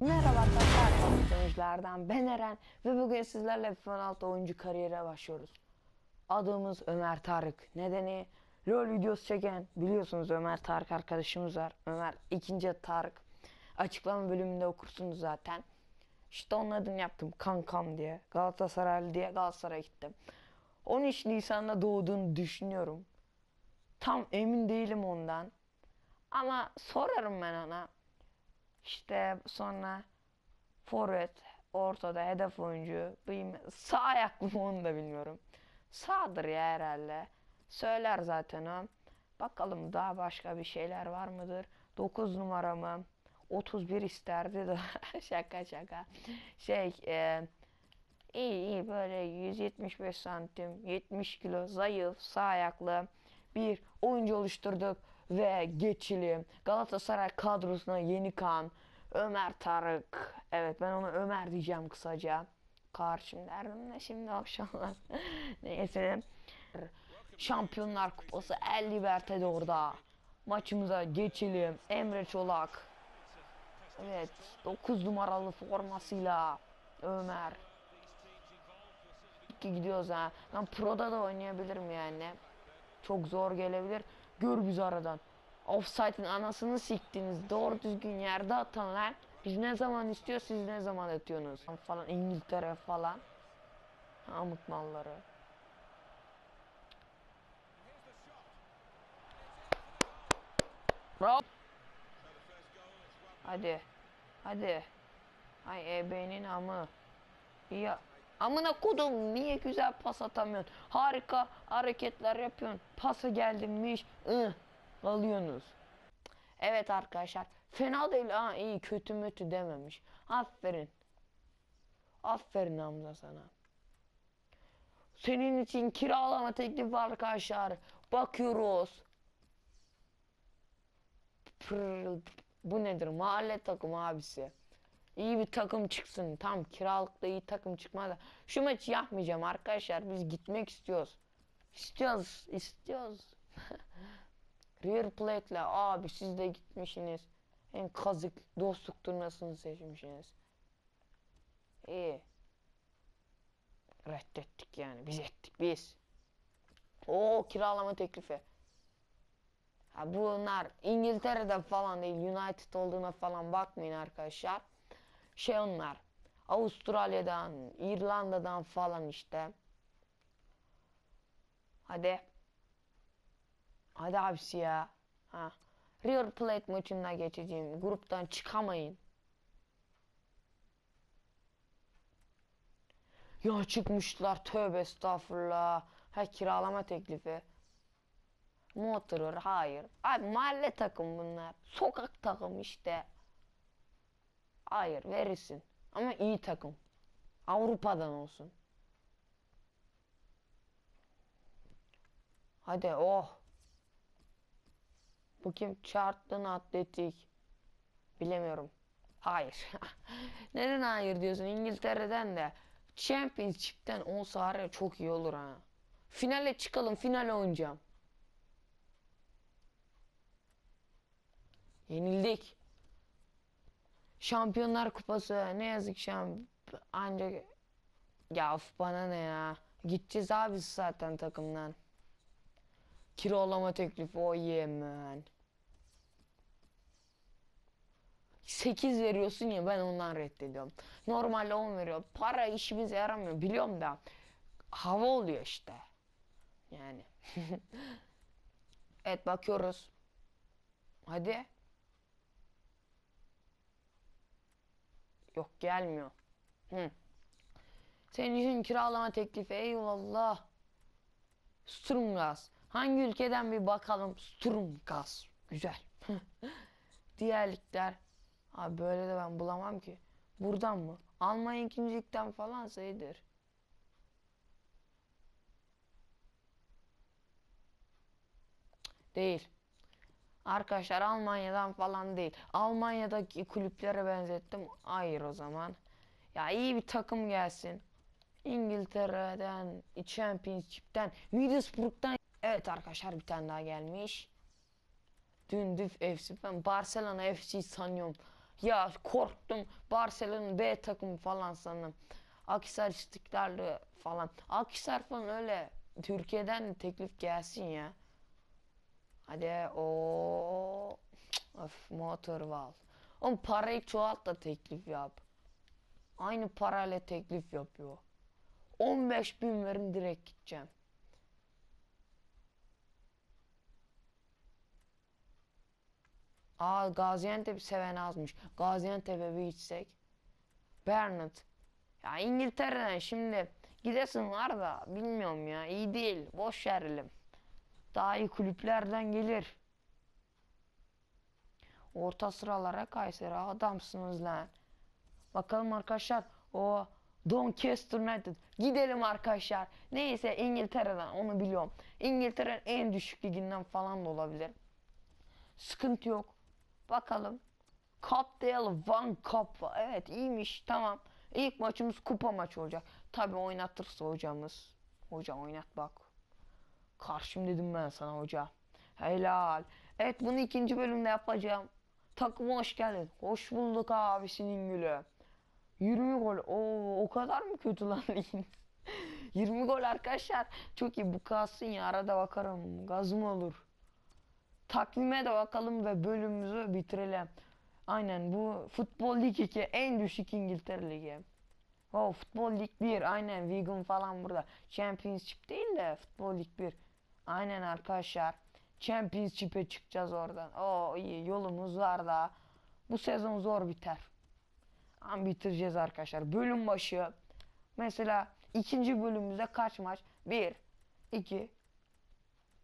Merhaba arkadaşlar, oyunculardan ben Eren ve bugün sizlerle FIFA 16 oyuncu kariyere başlıyoruz. Adımız Ömer Tarık. Nedeni LoL videosu çeken biliyorsunuz Ömer Tarık arkadaşımız var. Ömer ikinci Tarık. Açıklama bölümünde okursunuz zaten. İşte onun adını yaptım kankam diye. Galatasaraylı diye Galatasaray'a gittim. 13 Nisan'da doğduğunu düşünüyorum. Tam emin değilim ondan. Ama sorarım ben ona. İşte sonra forvet, ortada hedef oyuncu, bilmem- sağ ayaklı mı onu da bilmiyorum. Sağdır ya herhalde. Söyler zaten o. Bakalım daha başka bir şeyler var mıdır? 9 numara mı? 31 isterdi de şaka şaka. Şey e, iyi iyi böyle 175 santim 70 kilo zayıf sağ ayaklı bir oyuncu oluşturduk ve geçelim. Galatasaray kadrosuna yeni kan Ömer Tarık. Evet ben ona Ömer diyeceğim kısaca. Karşım derdim de şimdi akşamlar. Neyse. Şampiyonlar Kupası El Libertador'da. Maçımıza geçelim. Emre Çolak. Evet 9 numaralı formasıyla Ömer. Ki gidiyoruz ha. Ben Pro'da da oynayabilirim yani. Çok zor gelebilir. Gör bizi aradan. Offside'ın anasını siktiniz. Doğru düzgün yerde atan lan. Biz ne zaman istiyor siz ne zaman atıyorsunuz? Falan İngiltere falan. Amık malları. Bravo. Hadi. Hadi. Ay ebenin amı. Ya amına kodum niye güzel pas atamıyorsun? Harika hareketler yapıyorsun. Pasa geldinmiş. ıh, alıyorsunuz. Evet arkadaşlar. Fena değil ha iyi kötü mötü dememiş. Aferin. Aferin Hamza sana. Senin için kiralama teklifi arkadaşlar. Bakıyoruz. Pırr, bu nedir? Mahalle takımı abisi. İyi bir takım çıksın. Tam kiralıkta iyi takım çıkmadı. Şu maçı yapmayacağım arkadaşlar. Biz gitmek istiyoruz. İstiyoruz. istiyoruz. Rear Plate'le abi siz de gitmişsiniz. En kazık dostluk turnasını seçmişsiniz. İyi. Reddettik yani. Biz ettik biz. O kiralama teklifi. Ha bunlar İngiltere'de falan değil United olduğuna falan bakmayın arkadaşlar. Şey onlar Avustralya'dan, İrlanda'dan falan işte. Hadi. Hadi abisi ya. Ha. River Plate maçına geçeceğim. Gruptan çıkamayın. Ya çıkmışlar tövbe estağfurullah. Ha kiralama teklifi. Motorur hayır. Abi mahalle takım bunlar. Sokak takım işte. Hayır verirsin. Ama iyi takım. Avrupa'dan olsun. Hadi oh. Bu kim? Charlton Atletik. Bilemiyorum. Hayır. Neden hayır diyorsun? İngiltere'den de Championship'ten olsa var ya çok iyi olur ha. Finale çıkalım. Finale oynayacağım. Yenildik. Şampiyonlar Kupası ne yazık şamp ancak ya of bana ne ya. Gideceğiz abi zaten takımdan. Kiralama teklifi o yemen. 8 veriyorsun ya ben ondan reddediyorum. Normalde 10 veriyor. Para işimize yaramıyor biliyorum da. Hava oluyor işte. Yani. evet bakıyoruz. Hadi. Yok gelmiyor. Hı. Senin için kiralama teklifi eyvallah. Sturmgas. Hangi ülkeden bir bakalım. Sturmgas. Güzel. Diğer ligler. Abi böyle de ben bulamam ki. Buradan mı? Almanya ikincilikten falan sayıdır. Değil. Arkadaşlar Almanya'dan falan değil. Almanya'daki kulüplere benzettim. Hayır o zaman. Ya iyi bir takım gelsin. İngiltere'den, Championship'ten, Middlesbrough'tan. Evet arkadaşlar bir tane daha gelmiş. Dün Düf FC. Ben Barcelona FC sanıyorum. Ya korktum Barcelona B takımı falan sandım. Akhisar İstiklal'ı falan. Akhisar falan öyle Türkiye'den teklif gelsin ya. Hadi o Of motor val. Oğlum parayı çoğalt da teklif yap. Aynı parayla teklif yapıyor. 15 bin verin direkt gideceğim. Aa Gaziantep seven azmış. Gaziantep'e bir gitsek. Bernard. Ya İngiltere'den şimdi gidesin var da bilmiyorum ya iyi değil. Boş verelim. Daha iyi kulüplerden gelir. Orta sıralara Kayseri adamsınız lan. Bakalım arkadaşlar o Doncaster United gidelim arkadaşlar. Neyse İngiltere'den onu biliyorum. İngiltere'nin en düşük liginden falan da olabilir. Sıkıntı yok. Bakalım. Cup değil One Cup. Evet iyiymiş tamam. İlk maçımız kupa maçı olacak. Tabi oynatırsa hocamız. Hoca oynat bak. Karşım dedim ben sana hoca. Helal. Evet bunu ikinci bölümde yapacağım. Takıma hoş geldin. Hoş bulduk abisinin gülü. 20 gol. Oo, o kadar mı kötü lan liginiz? 20 gol arkadaşlar. Çok iyi bu kalsın ya arada bakarım. Gazım olur. Takvime de bakalım ve bölümümüzü bitirelim. Aynen bu Futbol Lig 2 en düşük İngiltere Ligi. Oh Futbol Lig 1 aynen Wigan falan burada. Championship değil de Futbol Lig 1. Aynen arkadaşlar. Championship'e çıkacağız oradan. Oo iyi yolumuz var daha. Bu sezon zor biter. Ama bitireceğiz arkadaşlar. Bölüm başı. Mesela ikinci bölümümüzde kaç maç? 1, 2,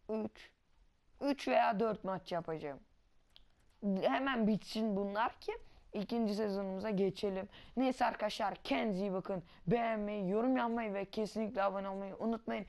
3, 3 veya 4 maç yapacağım. Hemen bitsin bunlar ki ikinci sezonumuza geçelim. Neyse arkadaşlar kendinize iyi bakın. Beğenmeyi, yorum yapmayı ve kesinlikle abone olmayı unutmayın.